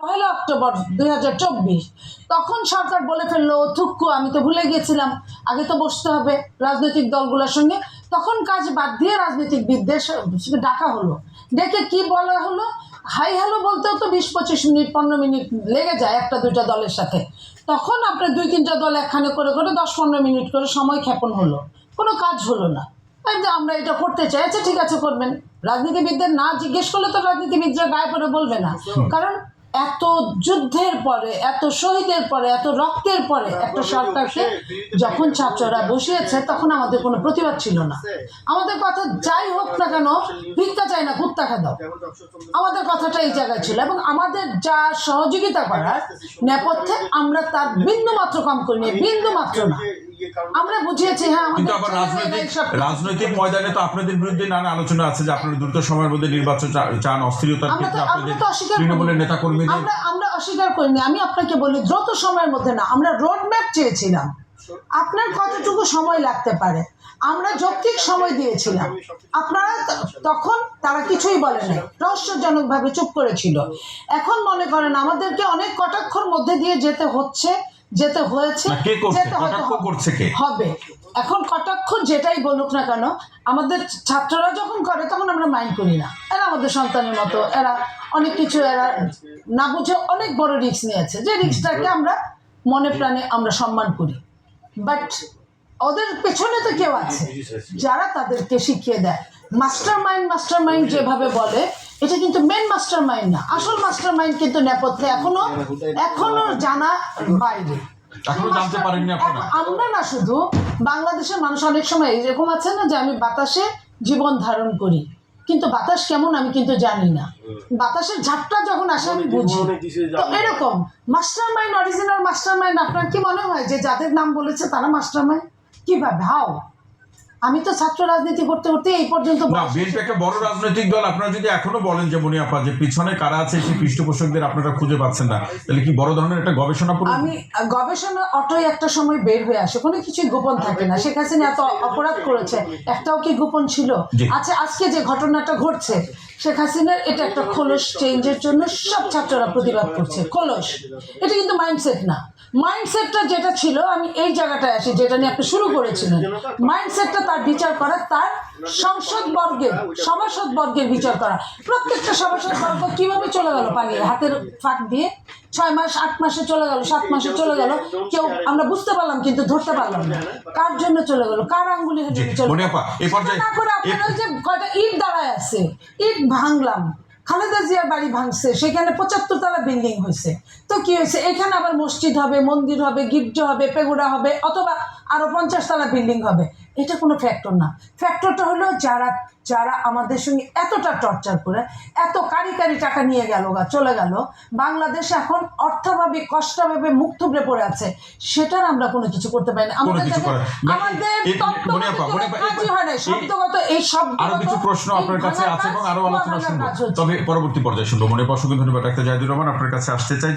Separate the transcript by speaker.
Speaker 1: পয়লা October দুই হাজার চব্বিশ। তখন সরকার বলে ফেলল থুক্কু আমি তো ভুলে গিয়েছিলাম। আগে তো বসতে হবে রাজনৈতিক দলগুলোর সঙ্গে। তখন কাজ বাদ দিয়ে রাজনীতিকবিদদের স- ডাকা হলো। ডেকে কি বলা হলো? হাই হ্যালো বলতেও তো বিশ পঁচিশ মিনিট পনেরো মিনিট লেগে যায় একটা দুইটা দলের সাথে। তখন আপনার দুই তিনটা দল একখানে করে করে দশ পনেরো মিনিট করে সময় ক্ষেপণ হলো। কোনো কাজ হলো না। আমরা এটা করতে চাই আচ্ছা ঠিক আছে করবেন। রাজনীতিবিদদের না জিজ্ঞেস করলে তো রাজনীতিবিদরা গায়ে পড়ে বলবে না। কারণ এত যুদ্ধের পরে, এত শহীদের পরে, এত রক্তের পরে একটা সরকারকে যখন ছাত্ররা বসিয়েছে, তখন আমাদের কোনো প্রতিবাদ ছিল না। আমাদের কথা যাই হোক না কেন, ভিক্ষা চাই না কুত্তা খা দাও। আমাদের কথাটা এই জায়গায় ছিল এবং আমাদের যা সহযোগিতা করার নেপথ্যে আমরা তার বিন্দু মাত্র কম করিনি বিন্দু মাত্র না। আমরা বুঝিয়েছি হ্যাঁ
Speaker 2: কিন্তু আবার রাজনৈতিক রাজনৈতিক ময়দানে তো আপনাদের বিরুদ্ধে নানা আলোচনা আছে যে আপনারা দ্রুত সময়ের মধ্যে নির্বাচন চান অস্থিরতার ক্ষেত্রে আপনাদের তৃণমূলের নেতা কর্মীদের
Speaker 1: আমরা আমরা অস্বীকার করিনি আমি আপনাকে বলি দ্রুত সময়ের মধ্যে না। আমরা রোড ম্যাপ চেয়েছিলাম। আপনার কতটুকু সময় লাগতে পারে? আমরা যৌক্তিক সময় দিয়েছিলাম। আপনারা তখন তারা কিছুই বলে নাই। রহস্যজনকভাবে চুপ করেছিল। এখন মনে করেন আমাদেরকে অনেক কটাক্ষর মধ্যে দিয়ে যেতে হচ্ছে। যেতে হয়েছে
Speaker 2: কে করছে? কটাক্ষ কে?
Speaker 1: হবে। এখন কটাক্ষ যেটাই বলুক না কেন আমাদের ছাত্ররা যখন করে তখন আমরা মাইন্ড করি না। এরা আমাদের সন্তানের মতো এরা অনেক কিছু এরা না বুঝে অনেক বড় রিস্ক নিয়েছে। যে রিস্কটাকে আমরা মনে প্রাণে আমরা সম্মান করি। বাট ওদের পেছনে তো কেউ আছে। যারা তাদেরকে শিখিয়ে দেয়। মাস্টার মাইন্ড মাস্টার মাইন্ড যেভাবে বলে এটা কিন্তু মেন মাস্টার মাইন্ড না। আসল মাস্টার মাইন্ড কিন্তু নেপথ্যে এখনও এখনও জানা বাইরে।
Speaker 2: এখনও জানতে পারেননি আপনারা?
Speaker 1: এখন আমরা না শুধু বাংলাদেশের মানুষ অনেক সময় এরকম আছে না যে আমি বাতাসে জীবন ধারণ করি। কিন্তু বাতাস কেমন আমি কিন্তু জানি না। বাতাসের ঝাপটা যখন আসে আমি বুঝি। তো এরকম master mind original master mind আপনার কি মনে হয় যে যাদের নাম বলেছে তারা মাস্টার মাইন্ড কীভাবে? হাও আমি তো ছাত্র রাজনীতি করতে করতে এই পর্যন্ত
Speaker 2: না বিএনপি একটা বড় রাজনৈতিক দল। আপনারা যদি এখনও বলেন যে মনিয়াপা যে পিছনে কারা আছে সেই পৃষ্ঠপোষকদের আপনারা খুঁজে পাচ্ছেন না। তাহলে কি বড় ধরনের একটা গবেষণা
Speaker 1: আমি গবেষণা অটোই একটা সময় বের হয়ে আসে। কোনো কিছুই গোপন থাকে না। শেখ হাসিনা এত অপরাধ করেছে। একটাও কি গোপন ছিল? আচ্ছা আজকে যে ঘটনাটা ঘটছে শেখ হাসিনার এটা একটা খোলস চেঞ্জের জন্য সব ছাত্ররা প্রতিবাদ করছে। খোলস। এটা কিন্তু মাইন্ডসেট না। মাইন্ডসেটটা যেটা ছিল আমি এই জায়গাটায় আসি যেটা নিয়ে আপনি শুরু করেছিলেন। মাইন্ডসেটটা তার বিচার করা তার সংসদ বর্গের সভাসদ বর্গের বিচার করা। প্রত্যেকটা সভাসদ বর্গ কীভাবে চলে গেল? পালিয়ে হাতের ফাঁক দিয়ে ছয় মাস আট মাসে চলে গেল সাত মাসে চলে গেল। কেউ আমরা বুঝতে পারলাম কিন্তু ধরতে পারলাম না। কার জন্য চলে গেল? কার আঙ্গুলি চলে না করে আপনারা যে কয়টা ইট দাঁড়ায় আছে ইট ভাঙলাম। খালেদা জিয়া বাড়ি ভাঙছে, সেখানে পঁচাত্তর তলা বিল্ডিং হয়েছে। তো কি হয়েছে? এখানে আবার মসজিদ হবে, মন্দির হবে, গির্জা হবে, পেগুড়া হবে, অথবা আরও পঞ্চাশ তলা বিল্ডিং হবে। এটা কোনো ফ্যাক্টর না। ফ্যাক্টরটা হলো যারা যারা আমাদের সঙ্গে এতটা টর্চার করে এত কারি কারি টাকা নিয়ে গেল গা চলে গেল বাংলাদেশ এখন অর্থাভাবে কষ্টভাবে মুখ থুবড়ে পড়ে আছে। সেটার আমরা কোনো কিছু করতে পারি না। আমাদের হয় না। শব্দগত এই শব্দ
Speaker 2: আরও কিছু প্রশ্ন আপনার কাছে আছে এবং আরও আলোচনা শুনব। তবে পরবর্তী পর্যায়ে শুনব। মনে পশুকে ধন্যবাদ ডাক্তার জাহিদুর রহমান। আপনার কাছে আসতে চাই।